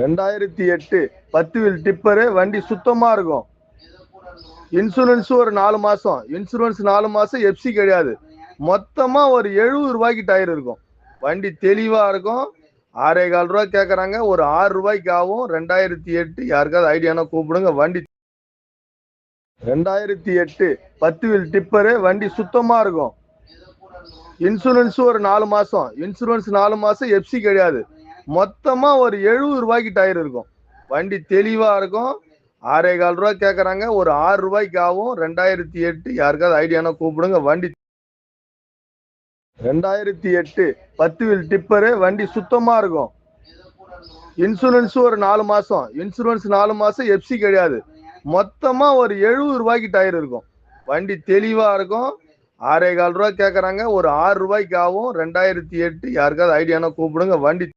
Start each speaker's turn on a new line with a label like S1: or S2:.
S1: ரெண்டாயிரத்தி எட்டு பத்து வீல் டிப்பரு வண்டி சுத்தமாக இருக்கும். இன்சூரன்ஸும் ஒரு நாலு மாதம் இன்சூரன்ஸ் நாலு மாதம் எஃப்சி கிடையாது. மொத்தமாக ஒரு எழுபது ரூபாய்க்கு டயர் இருக்கும். வண்டி தெளிவாக இருக்கும். ஆறே கால் ரூபா கேட்குறாங்க ஒரு ஆறு ரூபாய்க்கு ஆகும். ரெண்டாயிரத்தி எட்டு யாருக்காவது ஐடியானா கூப்பிடுங்க. வண்டி ரெண்டாயிரத்தி எட்டு பத்து வீல் டிப்பரு வண்டி சுத்தமாக இருக்கும். இன்சூரன்ஸ் ஒரு நாலு மாதம் இன்சூரன்ஸ் நாலு மாதம் எஃப்சி கிடையாது. மொத்தமா ஒரு எழுபது ரூபாய்க்கு டயர் இருக்கும். வண்டி தெளிவா இருக்கும். ஆறே கால் ரூபாய் கேட்குறாங்க ஒரு ஆறு ரூபாய்க்கு ஆகும். ரெண்டாயிரத்தி எட்டு யாருக்காவது ஐடியானா கூப்பிடுங்க. வண்டி ரெண்டாயிரத்தி எட்டு பத்து வீல் டிப்பரு. வண்டி சுத்தமா இருக்கும். இன்சூரன்ஸ் ஒரு நாலு மாசம். இன்சூரன்ஸ் நாலு மாசம் எஃப்சி கிடையாது. மொத்தமா ஒரு எழுபது ரூபாய்க்கு டயர் இருக்கும். வண்டி தெளிவா இருக்கும். ஆறே கால் ரூபாய் கேட்குறாங்க ஒரு ஆறு ரூபாய்க்கு ஆகும். ரெண்டாயிரத்தி எட்டு யாருக்காவது ஐடியானா கூப்பிடுங்க. வண்டி